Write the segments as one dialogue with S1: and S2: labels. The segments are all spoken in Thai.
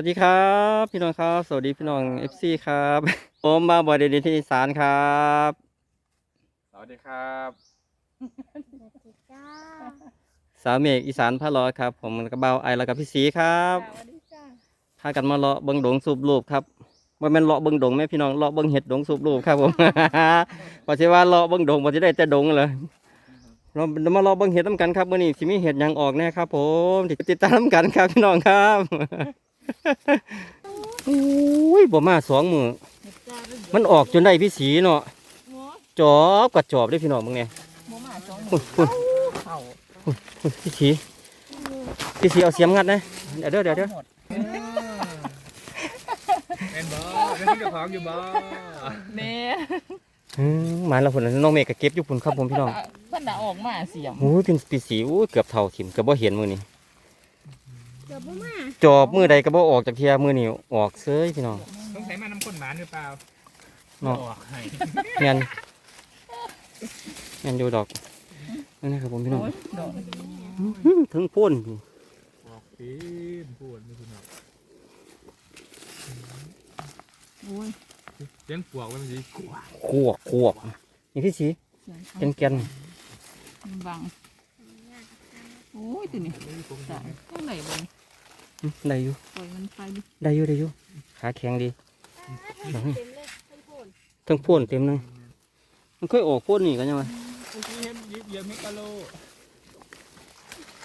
S1: วัสดีครับ พี่น้องครับ สวัสดีพี่น้องเอฟซีครับผมมาบ่อยเด่นที่อีสานครับ
S2: สวัสดีครับ
S3: จ้า
S1: สาวเมฆอีสานพะลอยครับ ผมกระเบาไอแล้วกับพี่สีครับ
S3: สวัสดีจ้า
S1: พากันมาเลาะเบิงดงสูบรูปครับว่าแม่นเลาะเบิงดงแม่พี่น้องเลาะเบิงเห็ดดงสูบรูปครับผมพอสิว่าเลาะเบิงดงพอสิได้แต่ดงเลยเรามาเลาะเบิงเห็ดน้ำกันครับมื่อนี้สิมีเห็ดหยังออกแน่ครับ ผมติดตามน้ำกันครับพี่น้องครับ อุ้ยบ่มาสองมือมันออกจนได้พี่สีเนาะ
S3: หมู
S1: จอบกับจอบได้พี่น้องมึงเนี่ย
S3: หมูหมาสอง
S1: พุ่นพุ่น
S3: เข่า
S1: พุ่นพี่สีพี่สีเอาเสียมงัดนะเดี๋ยวเดี๋ยวเดี๋ยวเดี๋ยว
S3: หมด
S2: เป็นบอเป็นเจ้าของอยู่บอ
S3: แม่
S1: อืมหมาแล้วพุ่นน้องเมฆก็เก็บอยู่พุ่นครับผมพี่น้อง
S3: เพิ่นน่ะออกมาเสียง
S1: โอ้ยเป็นปีสีโอ้ยเกือบเท่าถิ่มเกือบบ่เห็นมือนี่
S3: เกือบบ่มา
S1: จอบมือใดก็บ่ออกจากเทียมือนี่ออกเซยพี่น้อง
S2: ต้องใช้มาน้ำข้นหวานหรือเปล่า
S1: เนาะ
S2: ออกให้
S1: แม่นแม่นอยู่ดอกนั่นนะครับผมพี่น้อง
S3: โอ้ยดอก
S1: อื้อถึงพ่น
S2: ออกปีนพูดไม่คุณหรอก
S3: โอ้ย
S2: เลี้ยงปวกไว้มันสิกลัว
S1: ขวกขวกนี่พี่สี
S3: เสียง
S1: แกนแกน
S3: บังโอ้ยตัวนี้ตายต้องไหนบัง
S1: ๆอื้อ ได้อยู่
S3: ปล่อยมันไปดิ
S1: ได้อยู่ได้อยู่ขาแข็งดี
S3: เต็มเลยทั้งโพน
S1: ทั้งพ่นเต็มเลยมันเคยออกพ่นนี่กันยังไง
S2: เมื่อกี้เห็นยิบเยอะเมกะโล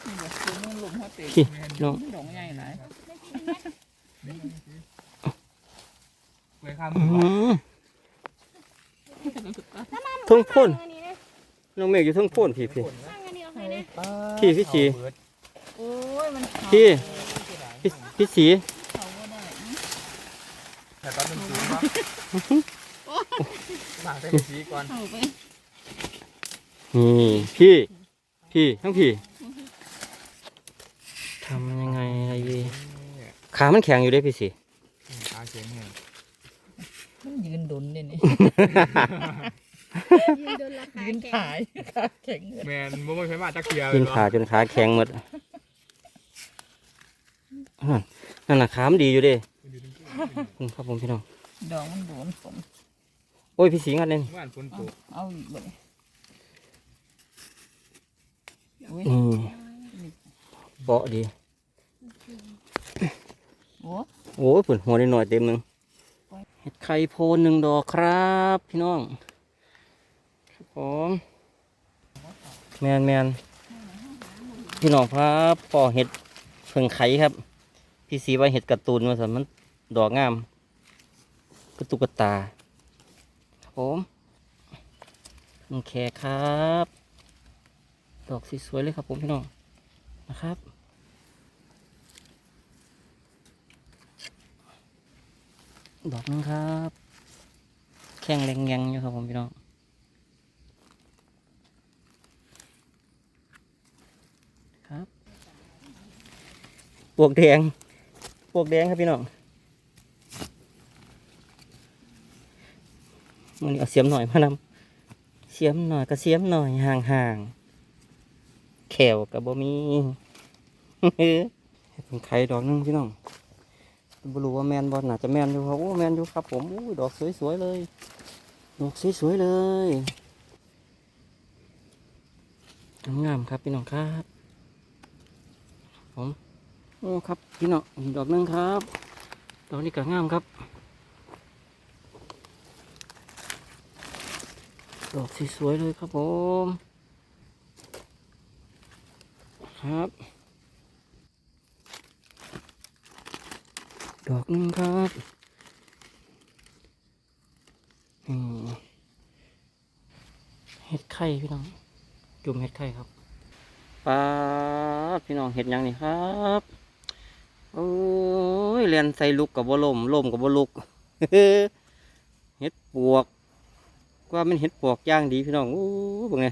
S3: นี่แบบตัวนุ่งลมเขาเต็ม
S1: พี่น้อง
S3: ดอกใหญ่หลาย
S2: เว้ยข้าม
S1: อื้
S2: มื
S1: อ
S2: อ
S1: หือทั้งพ่นน้องเมฆอยู่ทั้งพ่นพี่พี่พี่พี่สี
S3: โอ้ยมันเข่า
S1: พี่ พี่พี่สี
S3: เข่าบ่ได้อื้อ
S2: แต่ตอนเป็นสีเนาะหลังเป็นสีก่อน
S3: เข่าไป
S1: นี่พี่พี่ทั้งพี่ทำยังไงอะไรดีขามันแข็งอยู่เด้พี่สี
S2: ขาเสียงเนี่ย
S3: มันยืนดนเนี่ยนี่
S4: ยืนโดนราคา
S3: ยืน
S4: แก
S3: ถ่ายขาแข็งเลย
S2: แมนบ่ไม่เคยมาจักเทียเล
S1: กิ
S2: ย
S1: นขาจนขาแข็งหมด นั่นนั่นน่ะขามนดีอยู่เด้อืมครับผมพี่น้อง
S3: ดอกมันโดนฝน
S1: โอ้ยพี่สีงัดเล่น
S2: เมื่อวานฝนต
S3: เอา
S2: ก
S3: เอาอีกเลยอุ้ย
S1: นี่เบาะดี
S3: โอ้
S1: โอ้ยผุนหัวนิดหน่อยเต็มหนึ่งเห็ดไข่โพนหนึ่งดอกครับ พี่น้อง ครับผมแมนแมนพี่น้องครับปอเห็ดเพิ่งไข่ครับ พี่สีว่าเห็ดการ์ตูนมาสันมันดอกงามกระตุกกระตาผมเพิ่งแค่ครับ ดอกสวยๆเลยครับผมพี่น้องนะครับดอกนึงครับ แข็งแรงยังอยู่ครับผมพี่น้องครับ ปวกแดง ปวกแดงครับพี่น้องมันนี้เอาเสียมหน่อยมานำเสียมหน่อยก็เสียมหน่อยห่างๆแขวกับบมีเป็นไข่ดอกนึงพี่น้องบรู้ว่าแมนบอลน่าจะแมนอยู่ครับโอ้แมนอยู่ครับผมอู้ดอกสวยๆเลย ดอกสวยๆเลยงามๆครับพี่น้องครับผม โอ้ครับพี่น้องดอกนึงครับดอกนี้ก็งามครับ ดอกสวยๆเลยครับผมครับ ดอกนึงครับเห็ดไข่พี่น้อง จุ่มเห็ดไข่ครับปลาพี่น้องเห็ดยังนี่ครับ โอ้ยเรียนใส่ลุกกับบ่ลมลมกับบ่ลุกเห็ดปวกว่ามันเห็ดปวกย่างดีพี่น้องโอ้เป็นไง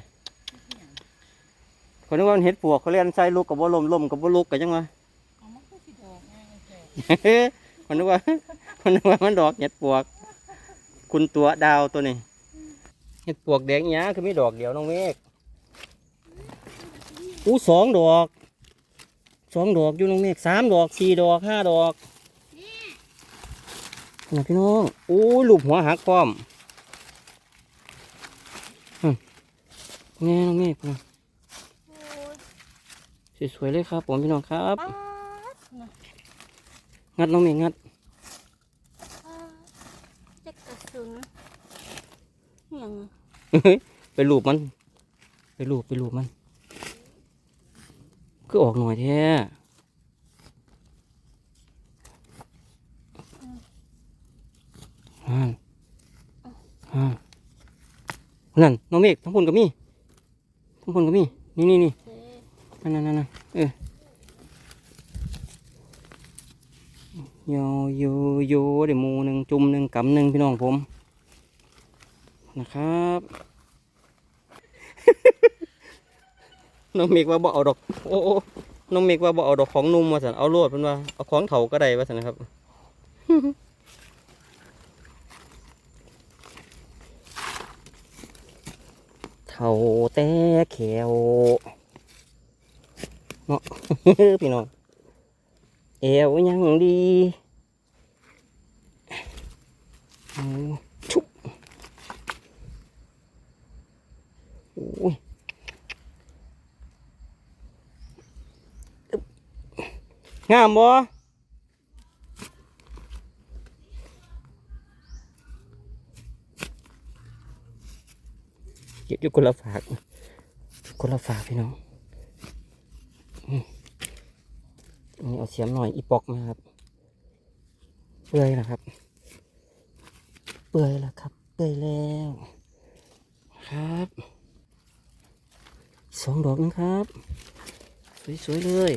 S1: คนนึกว่ามันเห็ดปวกเขาเรียนใส่ลุกกับบ่ลมลมกับบ่ลุกกันยังไง
S3: เอามันก็สิดอกง่ายแท้
S1: คนนึกว่าคนนึกว่ามันดอกเห็ดปวก คุณตัวดาวตัวนี้เห็ดปวกแดงเนี้ยคือมีดอกเดียวน้องเมฆอู้สองดอก สองดอกอยู่น้องเมฆสามดอกสี่ดอกห้าดอก
S4: นี่
S1: นะพี่น้องโอ้ยลูกหัวหักความอืมแง่น้องเมฆนะ
S4: โอ้ย
S1: สวยๆเลยครับผมพี่น้องครับ
S4: ป๊าดนะ
S1: งัดน้องเมฆงัด
S4: ป๊าดเจ็กกระสุนอหย่าง
S1: ไปลูบมัน ไปลูบไปลูบมัน ก็อออกหน่อยแท้นั่นน้องเมฆทั้งคนกับมีทั้งคนกับมี นี่นี่นี่นั่นนั่นนั่นเออโยโยโยเดี๋ยวมูหนึ่งจุ่มหนึ่งกำหนึ่งพี่น้องผม นะครับ น้องเมกว่าบ่เอาดอก โอ้น้องเมกว่าบ่เอาดอกของนุ่มมาสันเอาโลดเพิ่นว่าเอาของเถาก็ได้ว่าสันนะครับเถาแต่แขวเนาะพี่น้องเอวยังดีเอาชุบโอ้ยอึ๊บ งามบ่เก็บอยู่คนละฝากคนละฝากพี่น้องนนี้เอาเสียมหน่อยอีปอกมาครับ เปื่อยแล้วครับ เปื่อยแล้วครับ เปื่อยแล้วครับสองดอกนะครับ สวยๆเลย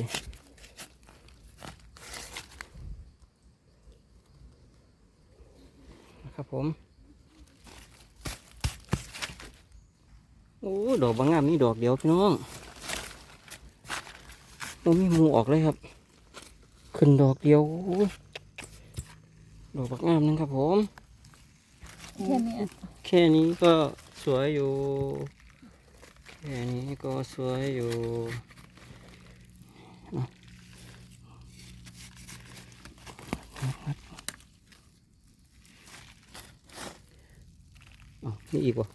S1: นะ ครับผมโอ้ดอกบางงามนี่ดอกเดียวพี่น้องโอ้มีหมูออกเลยครับ ขึ้นดอกเดียวโอ้ยดอกบางงามนึงครับผม
S3: แค่เนี้ย
S1: แค่นี้ก็สวยอยู่ แค่นี้ก็สวยอยู่อะอ๋อ มีอีกวะ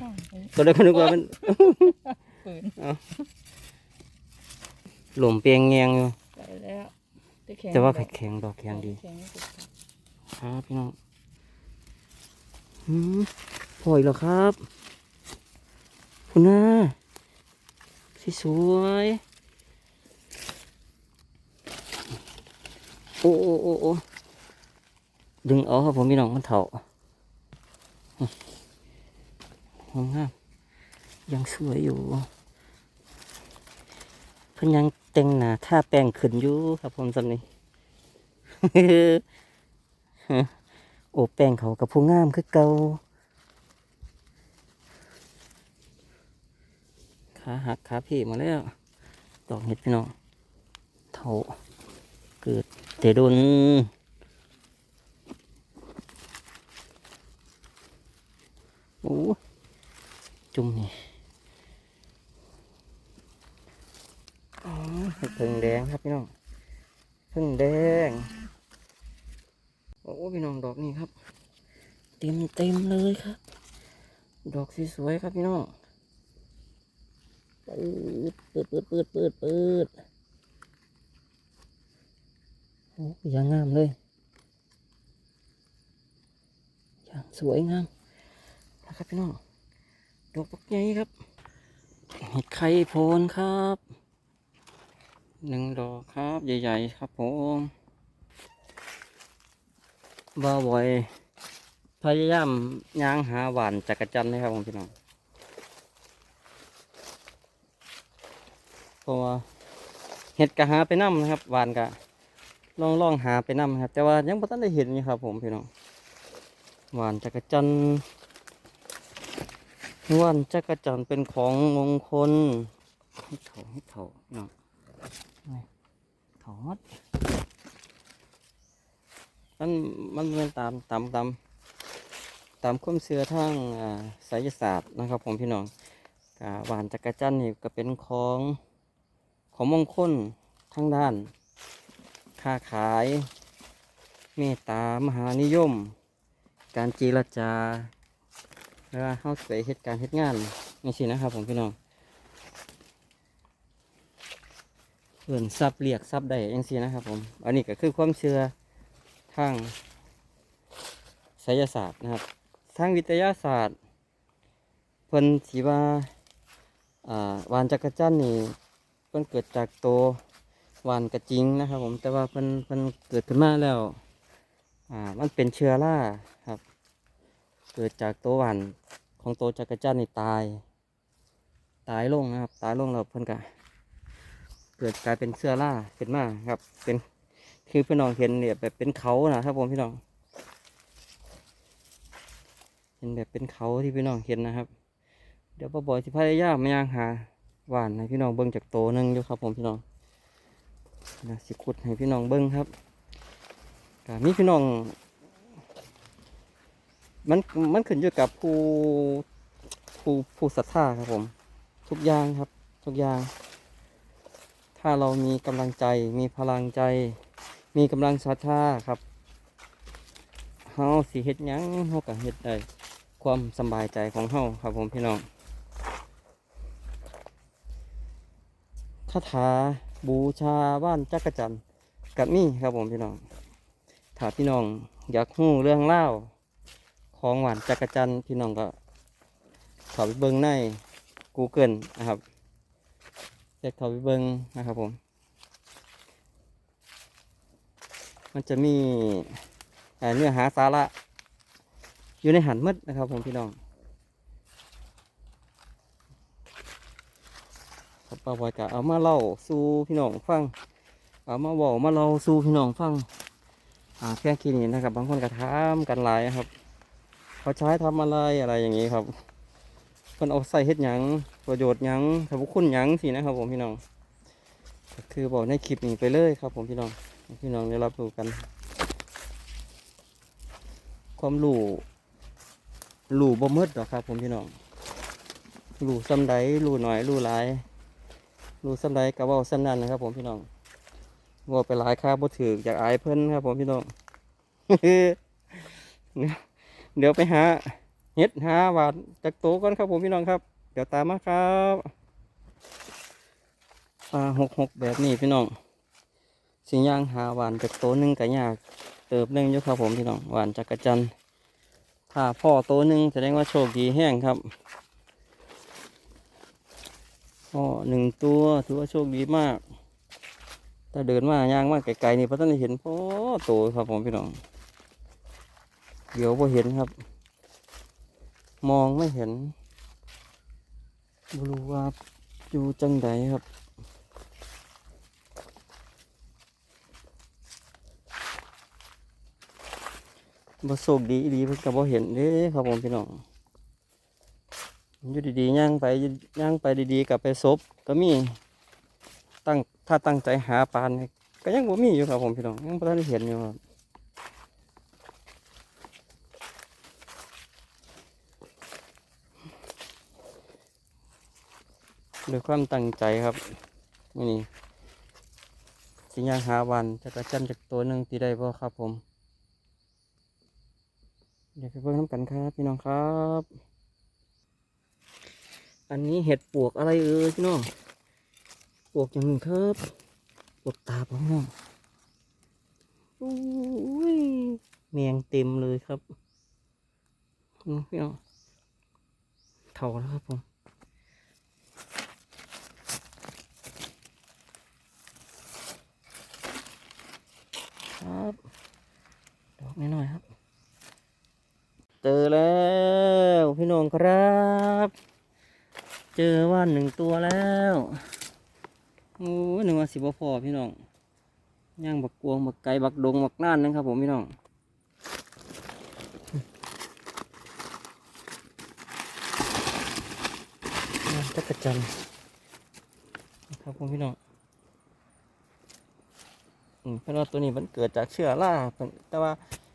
S3: ข้างไป
S1: ตอนแรกก็นึกว่ามัน
S3: ปืน
S1: หล่มเปียงแงงอยู่
S3: ไปแล้วแต่แข็ง
S1: แต่ว่าแข็งๆดอกแข็งดี
S3: แข็งสุด
S1: ครับพี่น้องหืมปล่อยแล้วครับ คุณน้าสีสวย โอ้โอ้โอ้โอ้ดึงเอาครับผมพี่น้องมันเถาหอมงามยังสวยอยู่เพิ่นยังแต่งหน้าท่าแป้งขึ้นอยู่ครับผมสำนี้โอ้แป้งเขากับผู้งามคือเก่าขาหักขาพี่มาแล้วดอกเห็ดพี่น้องเท่า เตดนโอ้จุ่มนี่อ๋อเห็ดเพิ่งแดงครับพี่น้องพิ่งแดง โอ้พี่น้องดอกนี้ครับ เต็มเต็มเลยครับ ดอกสวยๆครับพี่น้องปืดปืดปืดปืดปืดปืด อ้ยางงามเลย อย่างสวยงามนะครับพี่น้องดอกปักใหญ่ครับ เห็ดไข่โพนครับหนึ่งดอกครับ ใหญ่ ๆ ครับผมบ่บ่อยพยายามย่างหาหวานจักรจันนะครับผมพี่น้องเพราะว่าเห็ดกะหาไปน้ำนะครับหวานกะ ลองลองหาไปน้ำนะครับ แต่ว่ายังไม่ทันได้เห็นนี่ครับ ผมพี่น้องหวานจักรจันทร์หวานจักรจันทร์เป็นของมงคลให้เถาให้เถาพี่น้องนี่เถามัดมันมันเป็นตามตามตามตามความเชื่อทางไสยศาสตร์นะครับผมพี่น้องหวานจักรจันทร์นี่ก็เป็นของขของมงคลทางด้าน ค้าขาย เมตตามหานิยม การเจรจาเวลาเข้าไปเหตุการณ์เหตุงานนี่สินะครับผมพี่น้องเอื่นซับเรียกซับได้ยังสินะครับผม อันนี้ก็คือความเชื่อทางไสยศาสตร์นะครับ ทางวิทยาศาสตร์ เพิ่นสีว่า อ่าวานจักรจันทร์นี่เพิ่นเกิดจากโตว หวานกระจิงนะครับ ผมแต่ว่าเพิ่นเพิ่นเกิดขึ้นมาแล้วอ่ามันเป็นเชื้อราครับ เกิดจากตัวหวานของตัวจักรจันนี่ตาย ตายลงนะครับ ตายลงแล้วเพิ่นก็เกิดกลายเป็นเชื้อราขึ้นมาครับ เป็นคือพี่น้องเห็นเนี่ยแบบเป็นเขานะครับผมพี่น้อง เห็นแบบเป็นเขาที่พี่น้องเห็นนะครับ เดี๋ยวป้าบอยสิพยายามมาย่างหาหวานให้พี่น้องเบิ้งจากโตหนึงอยู่ครับผมพี่น้อง นะสิขุดให้พี่น้องเบิ้งครับก็มีพี่น้อง มันมันขึ้นอยู่กับผู้ผู้ผู้ศรัทธาครับผม ทุกอย่างครับ ทุกอย่าง ถ้าเรามีกำลังใจ มีพลังใจ มีกำลังศรัทธาครับเฮาสิเฮ็ดหยังเฮาก็เฮ็ดได้ความสบายใจของเฮาครับผมพี่น้องคาถา บูชาบ้านจักรจันทร์กับนี่ครับผมพี่น้องถ้าพี่น้องอยากรู้เรื่องเล่าของหวานจักรจันทร์พี่น้องก็เข้าไปเบิ่งใน Google นะครับเรียกเข้าไปเบิ่งนะครับผม มันจะมีเนื้อหาสาระอยู่ในหันหมดนะครับผมพี่น้อง ครับป้าบอยกะเอามาเล่าสู่พี่น้องฟัง เอามาบอกมาเล่าสู่พี่น้องฟัง อ่าเพียงแค่นี้นะครับ บางคนก็ถามกันหลายครับ เขาใช้ทำอะไรอะไรอย่างนี้ครับเพิ่นเอาใส่เฮ็ดหยังประโยชน์หยังสรรพคุณหยังสินะครับ ผมพี่น้องก็คือบอกในคลิปนี้ไปเลยครับ ผมพี่น้องพี่น้องได้รับรู้กัน ความรู้รู้บ่มืดหรอกครับ ผมพี่น้องรู้ซ้ำใดรู้หน่อยรู้หลาย รู้ซ้ำใดก็เว้าซ้ำนั้นนะครับ ผมพี่น้องว่าไปหลายค่าบ่ถืออยากอายเพิ่นครับ ผมพี่น้องเดี๋ยวไปหาเฮ็ดหาหวานจากโตก่อนครับ ผมพี่น้องครับ เดี๋ยวตามมาครับปลาหกหกแบบนี้พี่น้องสิงย่างหาหวานจากโตหนึ่งก็ยากเติบหนึ่งอยู่ครับผมพี่น้องหวานจักกระจันถ้าพ่อโตหนึ่งแสดงว่าโชคดีแห้งครับ พ่อหนึ่งตัวถือว่าโชคดีมาก ถ้าเดินมาย่างมากไกลๆนี่พระท่านเห็นพ่อโตครับผมพี่น้อง เดี๋ยวพอเห็นครับ มองไม่เห็นไม่รู้ว่าอยู่จังใดครับบ่โชคดีอีหลีเพิ่นก็บ่เห็นเด้ครับผมพี่น้อง อยู่ดีๆย่างไปย่างไปดีๆกับไปซบก็มีตั้งถ้าตั้งใจหาปลานี่ก็ยังบ่มีอยู่ครับผมพี่น้องยังบ่ได้เห็นอยู่ครับด้วยความตั้งใจครับนี้สิยางหาวันจักรจันทร์จากตัวหนึ่งที่ได้บ่ครับผม เดี๋ยวไปเบิ่งน้ำกันครับ พี่น้องครับ อันนี้เห็ดปวกอะไรเอ่ยพี่น้องปวกอย่างหนึ่งครับปวกตาพี่น้องอุ้ยแมงเต็มเลยครับพี่น้องเท่าแล้วครับผมครับดอกน้อยๆครับ เจอแล้วพี่น้องครับ เจอว่านหนึ่งตัวแล้วโอ้หนึ่งว่าสิบพอพี่น้องย่างบักกวงบักไก่บักดงบักน่านนะครับผมพี่น้องน่าจักรจันครับผมพี่น้องอืมเพราะว่าตัวนี้มันเกิดจากเชื้อราเพิ่นแต่ว่า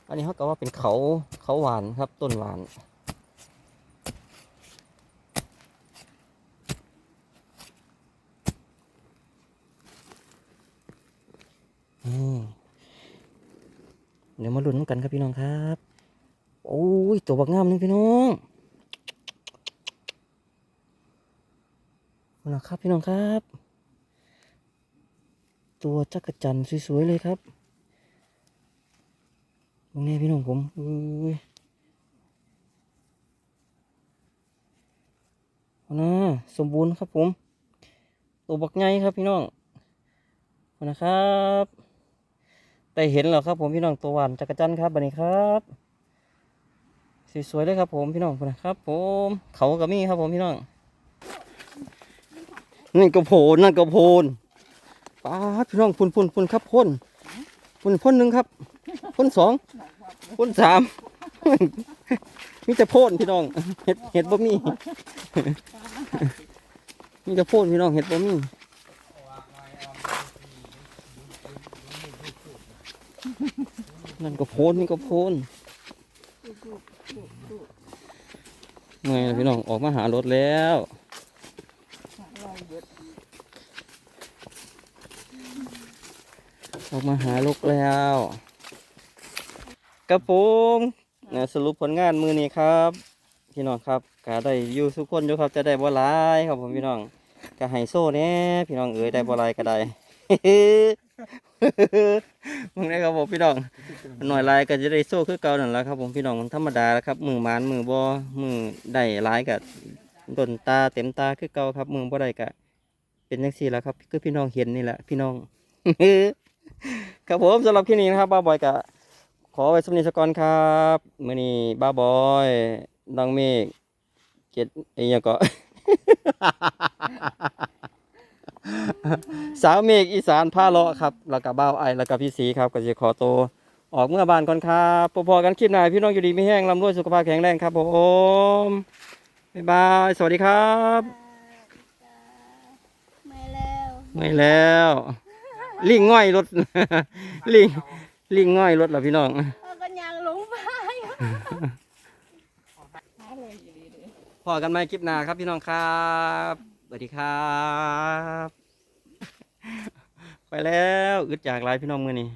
S1: อันนี้เขาก็ว่าเป็นเขาเขาหวานครับต้นหวาน เดี๋ยวมาลุ้นกันครับพี่น้องครับ โอ้ย ตัวบักงามนึงพี่น้องนะครับพี่น้องครับ ตัวจักรจันทร์สวยๆเลยครับตรงนี้พี่น้องผมอุ้ยเอานะสมบูรณ์ครับผม ตัวบักไงครับพี่น้องเอานะครับ ได้เห็นแล้วครับผมพี่น้องตัวหวานจักรจันทร์ครับบันนี้ครับสวยๆเลยครับผมพี่น้องนะครับผมเขากับมี่ครับผมพี่น้องนั่นก็โผล่นั่นก็โผล่ป้าพี่น้องพุ่นพุ่นพุ่นครับพ่นพุ่นพ่นหนึ่งครับพ่นสองพ่นสามมีแต่พ่นพี่น้องเห็ดเห็ดบ่มีมีแต่พ่นพี่น้องเห็ดบ่มี นั่นก็โพนนี่ก็โพนไงล่ะพี่น้องออกมาหารถแล้วออกมาหาลูกแล้วกระผมนะสรุปผลงานมือนี้ครับ พี่น้องครับก็ได้อยู่ทุกคนอยู่ครับจะได้บ่หลายครับผมพี่น้องก็ให้โซ่แหน่พี่น้องเอ๋ยได้บ่หลายก็ได้ มึงได้ครับผมพี่น้องหน่อยลายก็จะได้โซ่คือเก่านั่นแหละครับผมพี่น้องมันธรรมดาแล้วครับมือมานมือบ่มือได้ลายกับดนตาเต็มตาคือเก่าครับมือบ่ได้ก็เป็นจังซี่แล้วครับคือพี่น้องเห็นนี่แหละพี่น้องครับผมสำหรับที่นี้นะครับบ้าบอยกะขอไว้สำนีสกอนครับมื่อนี้บ้าบอยน้องเมฆเจ็ดไอ้ยังก็ สาวเมฆอีสานผ้าเลาะครับ แล้วก็บ้าวไอแล้วก็พี่สีครับก็จะขอตัวออกเมื่อบานก่อนครับพอๆกันคลิปหน้าพี่น้องอยู่ดีไม่แห้งลำรวยสุขภาพแข็งแรงครับผมบ๊ายบาย สวัสดีครับ
S4: ไม่แล้ว
S1: ไม่แล้ว ลิงง่อยรถ ลิงลิงง่อยรถเหรอพี่น้อง
S4: เอากันยางหลงไป
S3: หาเลยอีหลีเลย
S1: พอกันไหมคลิปหน้าครับพี่น้องครับ สวัสดีครับ ไปแล้วอึดจากลายพี่น้องมือนี่